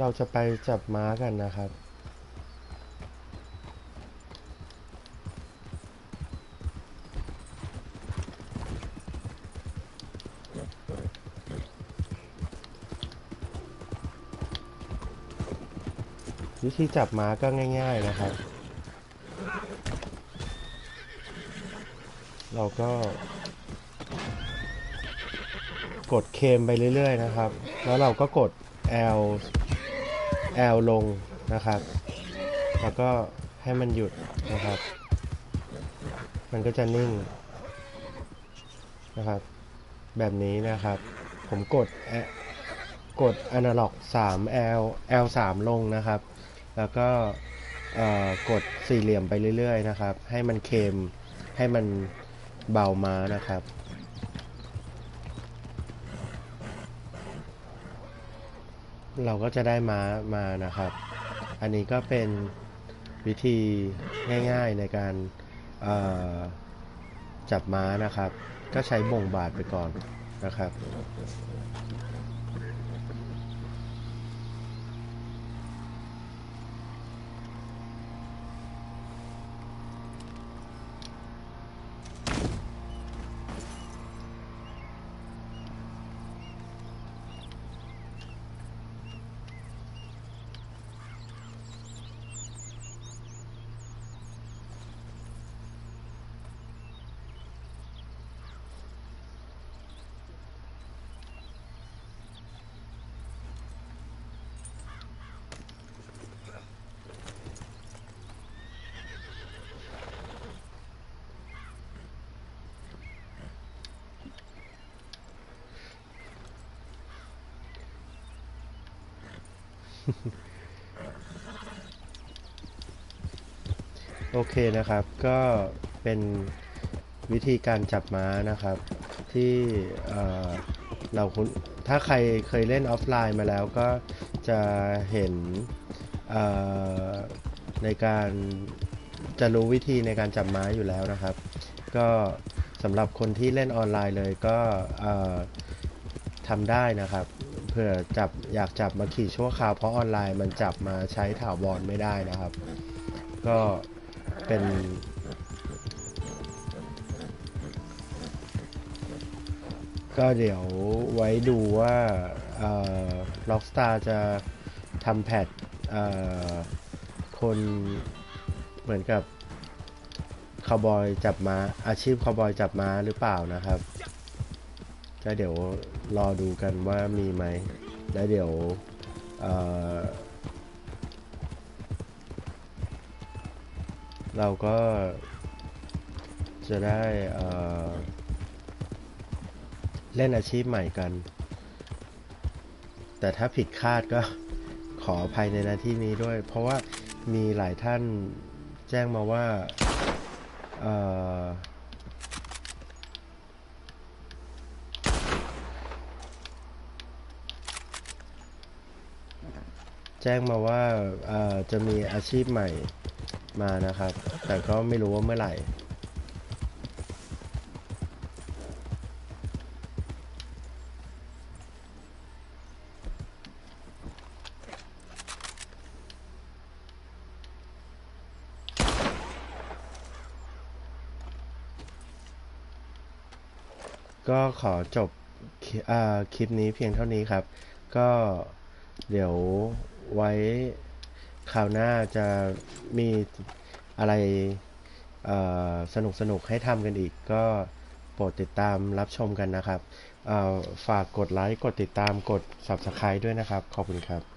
เราจะไปจับม้ากันนะครับ วิธีจับม้าก็ง่าย ๆนะครับ เราก็ กดเคมไปเรื่อย ๆ นะครับ แล้วเราก็กด L L ลงนะครับ แล้วก็ให้มันหยุดนะครับ มันก็จะนิ่งนะครับ แบบนี้นะครับ ผมกดกด Analog 3 L L 3ลงนะครับ แล้วก็กดสี่เหลี่ยมไปเรื่อยๆนะครับ ให้มันเค็มให้มันเบาม้านะครับ เราก็จะได้ม้ามานะครับ อันนี้ก็เป็นวิธีง่ายๆในการจับม้านะครับ ก็ใช้บ่งบาดไปก่อนนะครับ โอเคนะครับก็เป็นวิธีการจับม้านะครับ ที่เเราคุ้นถ้าใครเคยเล่นออฟไลน์มาแล้วก็จะเห็นในการจะรู้วิธีในการจับม้าอยู่แล้วนะครับ ก็สำหรับคนที่เล่นออนไลน์เลยก็ทำได้นะครับ เผื่อจับอยากจับมาขี่ชั่วคราวเพราะออนไลน์มันจับมาใช้ถาวรไม่ได้นะครับ ก็เป็น ก็เดี๋ยวไว้ดูว่าล็อกสตาร์จะทำแพทคนเหมือนกับคาวบอยจับม้าอาชีพคาวบอยจับม้าหรือเปล่านะครับ ก็เดี๋ยวรอดูกันว่ามีไหม แล้วเดี๋ยวเเราก็จะได้เเล่นอาชีพใหม่กัน แต่ถ้าผิดคาดก็ขออภัยในหน้าที่นี้ด้วย เพราะว่ามีหลายท่านแจ้งมาว่า เอ่อ แจ้งมาว่าจะมีอาชีพใหม่มานะครับ แต่ก็ไม่รู้ว่าเมื่อไหร่ก็ขอจบอคลิปนี้เพียงเท่านี้ครับ ก็เดี๋ยว ไว้คราวหน้าจะมีอะไรสนุกสนุกให้ทำกันอีก ก็โปรดติดตามรับชมกันนะครับ ฝากกดไลค์ กดติดตาม กด Subscribe ด้วยนะครับ ขอบคุณครับ